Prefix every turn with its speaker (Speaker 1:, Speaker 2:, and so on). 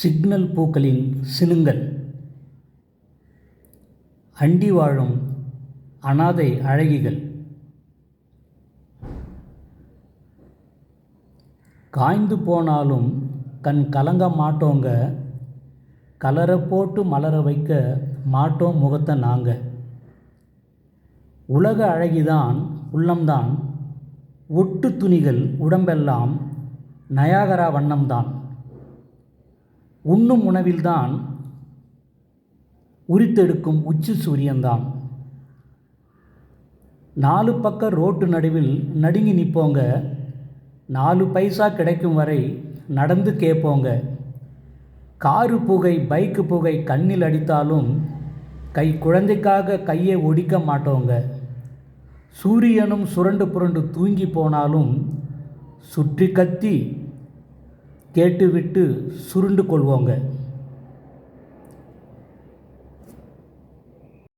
Speaker 1: Signal பூக்களின் சினுங்கள். அண்டி வாழும் அனாதை அழகிகள். காய்ந்து போனாலும் கண் கலங்க மாட்டோங்க. கலரை போட்டு மலர வைக்க மாட்டோம் முகத்தை நாங்கள் உலக அழகிதான் உள்ளம்தான். ஒட்டு துணிகள் உடம்பெல்லாம் நயாகரா வண்ணம்தான். உண்ணும் உணவில்தான் உரித்தெடுக்கும் உச்சி சூரியன்தான் நாலு பக்க ரோட்டு நடுவில் நடுங்கி நிற்போங்க. நாலு பைசா கிடைக்கும் வரை நடந்து கேட்போங்க. காரு புகை பைக்கு புகை கண்ணில் அடித்தாலும் கை குழந்தைக்காக கையை ஒடிக்க மாட்டோங்க. சூரியனும் சுரண்டு புரண்டு தூங்கி போனாலும் சுற்றி கத்தி கேட்டுவிட்டு சுருண்டு கொள்வோங்க.